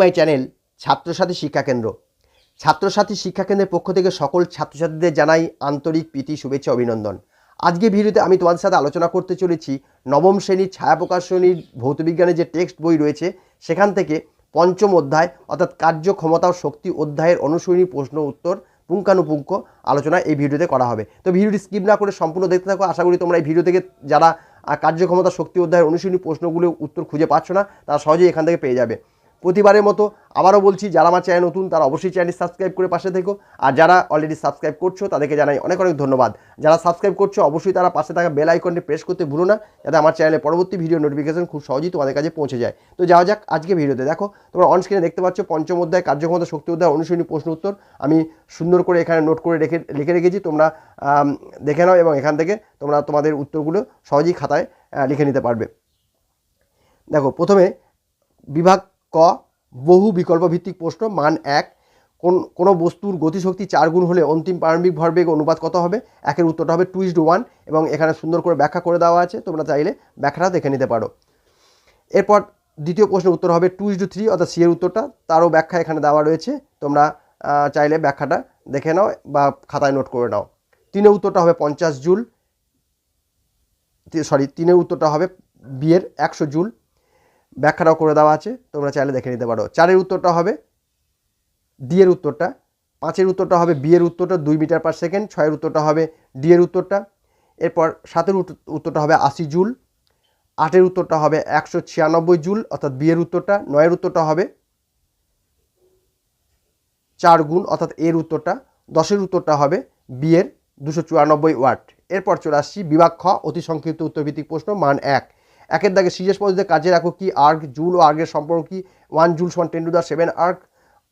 My channel, Chhatrasathi শিক্ষাকেন্দ্র ছাত্রসাথী শিক্ষাকেন্দ্রের পক্ষ থেকে সকল ছাত্রছাত্রীদের জানাই আন্তরিক প্রীতি, শুভেচ্ছা, অভিনন্দন। আজকে ভিডিওতে আমি তোমাদের সাথে আলোচনা করতে চলেছি নবম শ্রেণির ছায়া প্রকাশনীর ভৌতবিজ্ঞানের যে টেক্সট বই রয়েছে, সেখান থেকে পঞ্চম অধ্যায়, অর্থাৎ কার্যক্ষমতা ও শক্তি অধ্যায়ের অনুসরণী প্রশ্ন উত্তর পুঙ্খানুপুঙ্খ আলোচনা এই ভিডিওতে করা হবে। তো ভিডিওটি স্কিপ না করে সম্পূর্ণ দেখতে থাকো। আশা করি তোমরা এই ভিডিও থেকে যারা কার্যক্ষমতা, শক্তি অধ্যায়ের অনুসরণী প্রশ্নগুলো উত্তর খুঁজে পাচ্ছ না, তারা সহজেই এখান থেকে পেয়ে যাবে। প্রতিবারের মতো আবারও বলছি, যারা আমার চ্যানেল নতুন, তারা অবশ্যই চ্যানেলটি সাবস্ক্রাইব করে পাশে থেকো। আর যারা অলরেডি সাবস্ক্রাইব করছ, তাদেরকে জানাই অনেক অনেক ধন্যবাদ। যারা সাবস্ক্রাইব করছ, অবশ্যই তারা পাশে থাকা বেল আইকনটি প্রেস করতে ভুলো না, যাতে আমার চ্যানেলে পরবর্তী ভিডিও নোটিফিকেশন খুব সহজেই তোমাদের কাছে পৌঁছে যায়। তো যাওয়া যাক আজকে ভিডিওতে দেখো, তোমরা অন স্ক্রিনে দেখতে পাচ্ছ, পঞ্চম অধ্যায়, কার্যক্ষমতা, শক্তি অধ্যায় অনুসরণী প্রশ্ন উত্তর। আমি সুন্দর করে এখানে নোট করে রেখে, লিখে রেখেছি। তোমরা দেখে নাও এবং এখান থেকে তোমরা তোমাদের উত্তরগুলো সহজেই খাতায় লিখে নিতে পারবে। দেখো, প্রথমে বিভাগ ক, বহু বিকল্প ভিত্তিক প্রশ্ন, মান এক, কোন, কোনো বস্তুর গতিশক্তি চার গুণ হলে অন্তিম প্রারম্ভিক ভরবেগ অনুপাত কত হবে? একের উত্তরটা হবে টু ইস টু ওয়ান এবং এখানে সুন্দর করে ব্যাখ্যা করে দেওয়া আছে, তোমরা চাইলে ব্যাখ্যাটা দেখে নিতে পারো। এরপর দ্বিতীয় প্রশ্নের উত্তর হবে টু ইস থ্রি অর্থাৎ সি এর উত্তরটা, তারও ব্যাখ্যা এখানে দেওয়া রয়েছে, তোমরা চাইলে ব্যাখ্যাটা দেখে নাও বা খাতায় নোট করে নাও। তিনের উত্তরটা হবে পঞ্চাশ জুল সরি তিনের উত্তরটা হবে বিয়ের একশো জুল ব্যাখ্যাটাও করে দেওয়া আছে, তোমরা চাইলে দেখে নিতে পারো। চারের উত্তরটা হবে ডি এর উত্তরটা, পাঁচের উত্তরটা হবে বি এর উত্তরটা, দুই মিটার পার সেকেন্ড, ছয়ের উত্তরটা হবে ডি এর উত্তরটা, এরপর সাতের উত্ত- উত্তরটা হবে আশি জুল, আটের উত্তরটা হবে একশো ছিয়ানব্বই জুল, অর্থাৎ বি এর উত্তরটা, নয়ের উত্তরটা হবে চার গুণ, অর্থাৎ এর উত্তরটা, দশের উত্তরটা হবে বি এর দুশো চুরানব্বই ওয়াট। এরপর চলে আসছি বিভাগ খ, অতি সংক্ষিপ্ত উত্তরভিত্তিক প্রশ্ন, মান এক। একের দাগে সিরিয়াস পদ্ধতিতে কাজের রাখো কি? আর্ক, জুল ও আর্গের সম্পর্ক কি? ওয়ান, জুল সমান ten to the seven erg.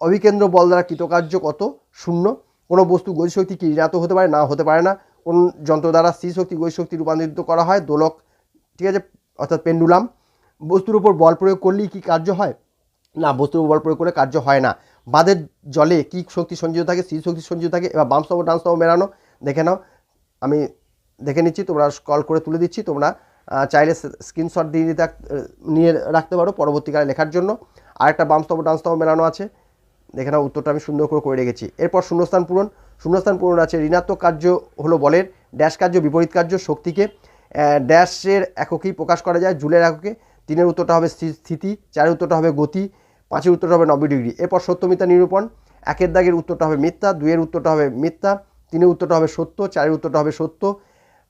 অভিকেন্দ্র বল দ্বারা কৃতকার্য কত? শূন্য। কোনো বস্তু গতিশক্তি কি ঋণাত্মক হতে পারে? না হতে পারে না। কোন যন্ত্র দ্বারা স্থির শক্তি গতিশক্তি রূপান্তরিত করা হয়? দোলক, ঠিক আছে? অর্থাৎ পেন্ডুলাম। বস্তুর উপর বল প্রয়োগ করলেই কি কার্য হয়? না, বস্তুর উপর বল প্রয়োগ করে কার্য হয় না। বাঁধের জলে কি শক্তি সঞ্চিত থাকে? স্থির শক্তি সঞ্চিত থাকে। এবার বাম স্তম্ভ স্তম্ভ মেলানো। দেখে নাও। আমি দেখে নিচ্ছি, তোমরা কল করে তুলে দিচ্ছি। তোমরা চাইলে স্ক্রিনশট দিয়ে দিতে নিয়ে রাখতে পারো পরবর্তীকালে লেখার জন্য। আর একটা বাম স্তম্ভ মেলানো আছে। দেখে নাও, উত্তরটা আমি সুন্দর করে করে রেখেছি। এরপর শূন্যস্থান পূরণ। শূন্যস্থান পূরণ আছে, ঋণাত্মক কার্য হলো বলের ড্যাশ কার্য, বিপরীত কার্য, শক্তিকে। ড্যাশের এককেই প্রকাশ করা যায়, জুলের এককে। তিনের উত্তরটা হবে স্থিতি, চারের উত্তরটা হবে গতি, পাঁচের উত্তরটা হবে নব্বই ডিগ্রি। এরপর সত্যমিথ্যা নিরূপণ। একের দাগের উত্তরটা হবে মিথ্যা, দুইয়ের উত্তরটা হবে মিথ্যা, তিনের উত্তরটা হবে সত্য, চারের উত্তরটা হবে সত্য,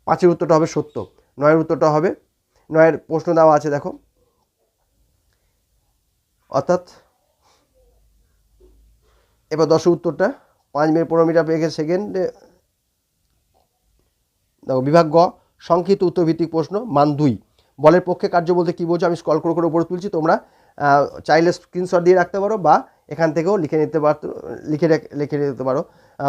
পাঁচের উত্তরটা হবে সত্য। নয়ের উত্তরটা হবে। নয়ের প্রশ্ন দেওয়া আছে, দেখো। অর্থাৎ এবার দশের উত্তরটা, পাঁচ মিনিট পনেরো মিটার পেয়ে সেকেন্ডে দেখো, বিভাগ গ, সংক্ষিপ্ত উত্তরভিত্তিক প্রশ্ন, মান দুই। বলের পক্ষে কার্য বলতে কী বোঝো? আমি স্কল করে করে উপরে তুলছি, তোমরা চাইলে স্ক্রিনশট দিয়ে রাখতে পারো বা এখান থেকেও লিখে নিতে পারো, লিখে লিখে নিতে পারো।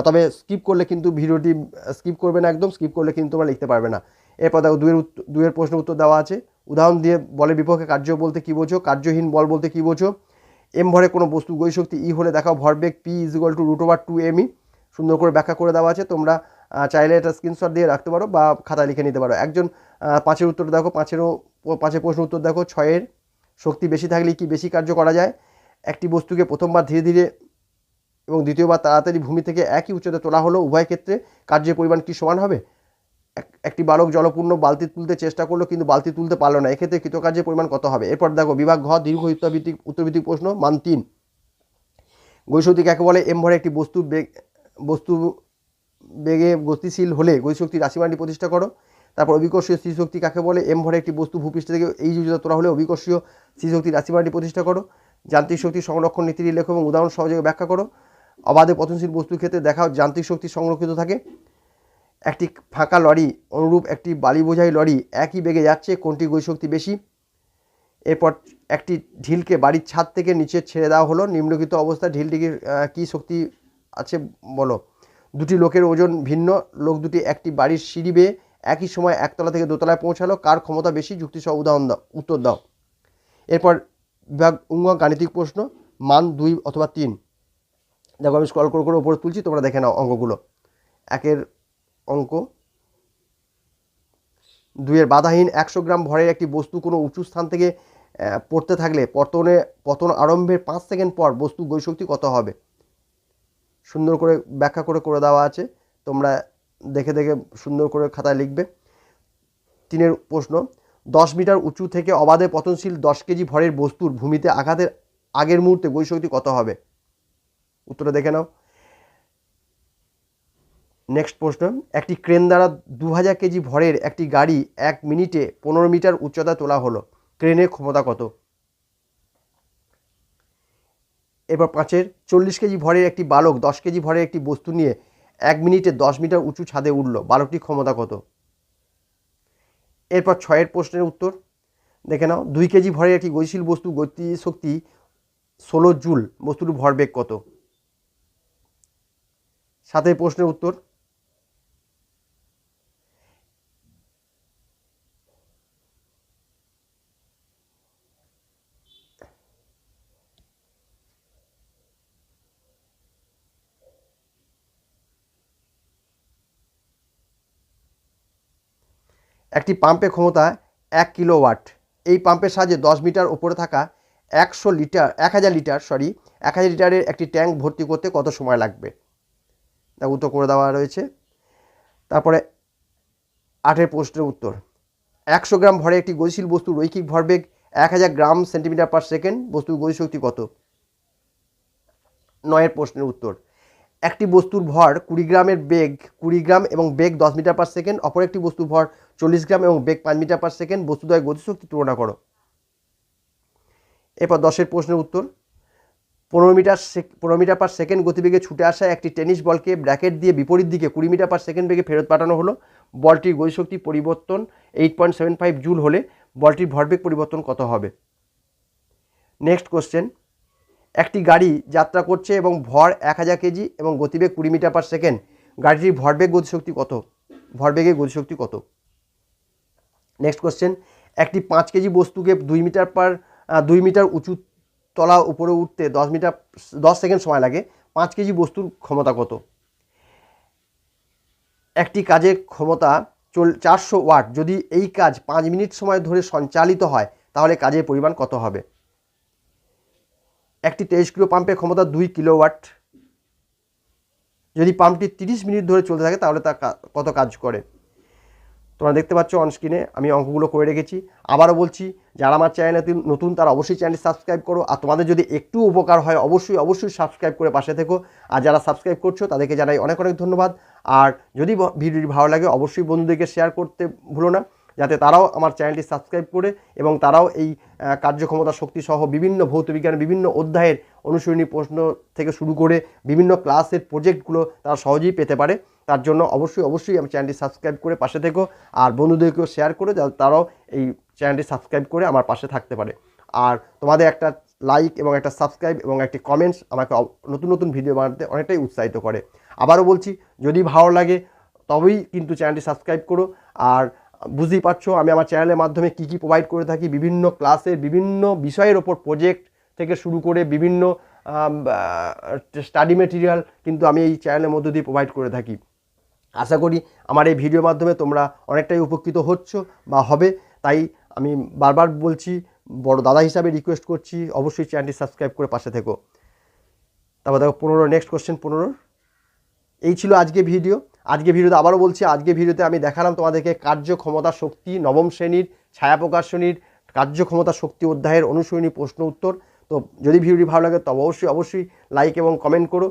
তবে স্কিপ করলে কিন্তু ভিডিওটি স্কিপ করবে না একদম স্কিপ করলে কিন্তু তোমরা লিখতে পারবে না। এরপর দেখো দুয়ের দুয়ের প্রশ্ন উত্তর দেওয়া আছে। উদাহরণ দিয়ে বলের বিপক্ষে কার্য বলতে কী বোঝো? কার্যহীন বল বলতে কী বোঝো? এম ভরে কোনো বস্তু গতিশক্তি ই হলে দেখাও ভরবেগ P is equal to root over two m E সুন্দর করে ব্যাখ্যা করে দেওয়া আছে। তোমরা চাইলে এটা স্ক্রিনশট দিয়ে রাখতে পারো বা খাতায় লিখে নিতে পারো। একজন পাঁচের উত্তর দেখো, পাঁচেরও, পাঁচের প্রশ্ন উত্তর দেখো, ছয়ের শক্তি বেশি থাকলে কি বেশি কার্য করা যায়? একটি বস্তুকে প্রথমবার ধীরে ধীরে এবং দ্বিতীয়বার তাড়াতাড়ি ভূমি থেকে একই উচ্চতা তোলা হলো, উভয় ক্ষেত্রে কার্যের পরিমাণ কি সমান হবে? একটি বালক জলপূর্ণ বালতি তুলতে চেষ্টা করল, কিন্তু বালতি তুলতে পারল না। এক্ষেত্রে কৃতকার্যের পরিমাণ কত হবে? এরপর দেখো, বিভাগ ঘ, দীর্ঘ উত্তরভিত্তিক উত্তরভিত্তিক প্রশ্ন, মান তিন। গৈশক্তি কাকে বলে? এম ভরে একটি বস্তু বেগ, বস্তু বেগে গতিশীল হলে গতিশক্তির রাশিমানটি প্রতিষ্ঠা করো। তারপর অভিকর্ষীয় স্থিতিশক্তি কাকে বলে? এম ভরে একটি বস্তু ভূপৃষ্ঠ থেকে এই উচ্চতা তোলা হলে অভিকর্ষীয় স্থিতিশক্তির রাশিমানটি প্রতিষ্ঠা করো। যান্ত্রিক শক্তি সংরক্ষণ নীতির লেখো এবং উদাহরণ সহযোগে ব্যাখ্যা করো। অবাধে পতনশীল বস্তুর ক্ষেত্রে দেখাও, যান্ত্রিক শক্তি সংরক্ষিত থাকে। একটি ফাঁকা লরি, অনুরূপ একটি বালি বোঝাই লরি একই বেগে যাচ্ছে, কোনটি গতিশক্তি বেশি? এরপর একটি ঢিলকে বাড়ির ছাদ থেকে নিচে ছেড়ে দেওয়া হলো। নিম্নলিখিত অবস্থায় ঢিলটিকে কী শক্তি আছে বলো? দুটি লোকের ওজন ভিন্ন, লোক দুটি একটি বাড়ির সিঁড়ি বেয়ে একই সময় একতলা থেকে দোতলায় পৌঁছালো। কার ক্ষমতা বেশি? যুক্তিসহ উদাহরণ দাও, উত্তর দাও। এরপর বিভাগ উঙ্গ গাণিতিক প্রশ্ন, মান দুই অথবা তিন। দেখো, আমি স্ক্রল করে করে উপরে তুলছি, তোমরা দেখে নাও অঙ্কগুলো। একের অঙ্ক। দুইয়ের বাধাহীন একশো গ্রাম ভরের একটি বস্তু কোনো উঁচু স্থান থেকে পড়তে থাকলে পতনে, পতন আরম্ভের পাঁচ সেকেন্ড পর বস্তু গতিশক্তি কত হবে? সুন্দর করে ব্যাখ্যা করে করে দেওয়া আছে। তোমরা দেখে দেখে সুন্দর করে খাতায় লিখবে। তিনের প্রশ্ন, দশ মিটার উঁচু থেকে অবাধে পতনশীল দশ কেজি ভরের বস্তুর ভূমিতে আঘাতের আগের মুহূর্তে গতিশক্তি কত হবে? উত্তরটা দেখে নাও। নেক্সট প্রশ্ন, একটি ক্রেন দ্বারা দু হাজার কেজি ভরের একটি গাড়ি এক মিনিটে পনেরো মিটার উচ্চতা তোলা হলো, ক্রেনের ক্ষমতা কত? এরপর পাঁচের, চল্লিশ কেজি ভরের একটি বালক দশ কেজি ভরের একটি বস্তু নিয়ে এক মিনিটে দশ মিটার উঁচু ছাদে উঠল, বালকটির ক্ষমতা কত? এরপর ছয়ের প্রশ্নের উত্তর, দেখে নাও, দুই কেজি ভরের একটি গতিশীল বস্তু গতি শক্তি ষোলো জুল বস্তুটির ভরবেগ কত? সাতের প্রশ্নের উত্তর একটি পাম্পের ক্ষমতা এক কিলোওয়াট। এই পাম্পের সাহায্যে দশ মিটার উপরে থাকা একশো লিটার, এক হাজার লিটার সরি এক হাজার লিটারের একটি ট্যাঙ্ক ভর্তি করতে কত সময় লাগবে? তা উত্তর করে দেওয়া রয়েছে। তারপরে আটের প্রশ্নের উত্তর। একশো গ্রাম ভরে একটি গতিশীল বস্তু রৈখিক ভরবেগ এক হাজার গ্রাম সেন্টিমিটার পার সেকেন্ড। বস্তুর গতিশক্তি কত? নয়ের প্রশ্নের উত্তর। একটি বস্তুর ভর কুড়ি গ্রামের বেগ কুড়ি গ্রাম এবং বেগ দশ মিটার পার সেকেন্ড অপর একটি বস্তুর ভর চল্লিশ গ্রাম এবং বেগ পাঁচ মিটার পার সেকেন্ড বস্তুদ্বয় গতিশক্তি তুলনা করো। এরপর দশের প্রশ্নের উত্তর। পনেরো মিটার পনেরো মিটার পার সেকেন্ড গতিবেগে ছুটে আসা একটি টেনিস বলকে ব্র্যাকেট দিয়ে বিপরীত দিকে কুড়ি মিটার পার সেকেন্ড বেগে ফেরত পাঠানো হলো। বলটির গতিশক্তি পরিবর্তন eight point seven five joule হলে বলটির ভরবেগ পরিবর্তন কত হবে? নেক্সট কোশ্চেন একটি গাড়ি যাত্রা করছে এবং ভর এক হাজার কেজি এবং গতিবেগ কুড়ি মিটার পার সেকেন্ড। গাড়িটির ভরবেগ গতিশক্তি কত? ভরবেগের গতিশক্তি কত? নেক্সট কোশ্চেন একটি পাঁচ কেজি বস্তুকে দুই মিটার পার দুই মিটার উঁচু তলা উপরে উঠতে দশ মিটার, দশ সেকেন্ড সময় লাগে। পাঁচ কেজি বস্তুর ক্ষমতা কত? একটি কাজের ক্ষমতা চল, চারশো ওয়াট। যদি এই কাজ পাঁচ মিনিট সময় ধরে সঞ্চালিত হয়, তাহলে কাজের পরিমাণ কত হবে? একটি তেইশ কিলো পাম্পের ক্ষমতা দুই কিলোওয়াট যদি পাম্পটি তিরিশ মিনিট ধরে চলতে থাকে, তাহলে তা কত কাজ করে? তোমরা দেখতে পাচ্ছ অনস্ক্রিনে আমি অঙ্কগুলো করে রেখেছি। আবারও বলছি, যারা আমার চ্যানেলে নতুন, তারা অবশ্যই চ্যানেলটি সাবস্ক্রাইব করো। আর তোমাদের যদি একটু উপকার হয়, অবশ্যই অবশ্যই সাবস্ক্রাইব করে পাশে থেকো। আর যারা সাবস্ক্রাইব করছ, তাদেরকে জানাই অনেক অনেক ধন্যবাদ। আর যদি ভিডিওটি ভালো লাগে, অবশ্যই বন্ধুদেরকে শেয়ার করতে ভুলো না। যাতে তারাও আমার চ্যানেলটি সাবস্ক্রাইব করে এবং তারাও এই কার্যক্ষমতা শক্তি সহ বিভিন্ন ভৌতবিজ্ঞানের বিভিন্ন অধ্যায়ের অনুশীলনী প্রশ্ন থেকে শুরু করে বিভিন্ন ক্লাসের প্রজেক্টগুলো তারা সহজেই পেতে পারে। তার জন্য অবশ্যই অবশ্যই আমার চ্যানেলটি সাবস্ক্রাইব করে পাশে থেকো আর বন্ধুদেরকেও শেয়ার করে যাতে তারাও এই চ্যানেলটি সাবস্ক্রাইব করে আমার পাশে থাকতে পারে। আর তোমাদের একটা লাইক এবং একটা সাবস্ক্রাইব এবং একটি কমেন্টস আমাকে নতুন নতুন ভিডিও বানাতে অনেকটাই উৎসাহিত করে। আবারও বলছি, যদি ভালো লাগে তবেই কিন্তু চ্যানেলটি সাবস্ক্রাইব করো। আর বুঝতেই পারছ, আমি আমার চ্যানেলের মাধ্যমে কী কী প্রোভাইড করে থাকি, বিভিন্ন ক্লাসের বিভিন্ন বিষয়ের ওপর প্রজেক্ট থেকে শুরু করে বিভিন্ন স্টাডি মেটেরিয়াল কিন্তু আমি এই চ্যানেলের মধ্য দিয়ে প্রোভাইড করে থাকি। আশা করি আমার এই ভিডিওর মাধ্যমে তোমরা অনেকটাই উপকৃত হচ্ছ বা হবে, তাই আমি বারবার বলছি, বড় দাদা হিসাবে রিকোয়েস্ট করছি, অবশ্যই চ্যানেলটি সাবস্ক্রাইব করে পাশে থেকো। তারপর দেখো, পনেরো নেক্সট কোশ্চেন পনেরো। এই ছিল আজকে ভিডিও আজকে ভিডিওতে আবারও বলছি আজকে ভিডিওতে আমি দেখালাম তোমাদেরকে কার্যক্ষমতা শক্তি, নবম শ্রেণির ছায়া প্রকাশনীর কার্যক্ষমতা শক্তি অধ্যায়ের অনুসরণী প্রশ্ন উত্তর। তো যদি ভিডিওটি ভালো লাগে তবে অবশ্যই অবশ্যই লাইক এবং কমেন্ট করো।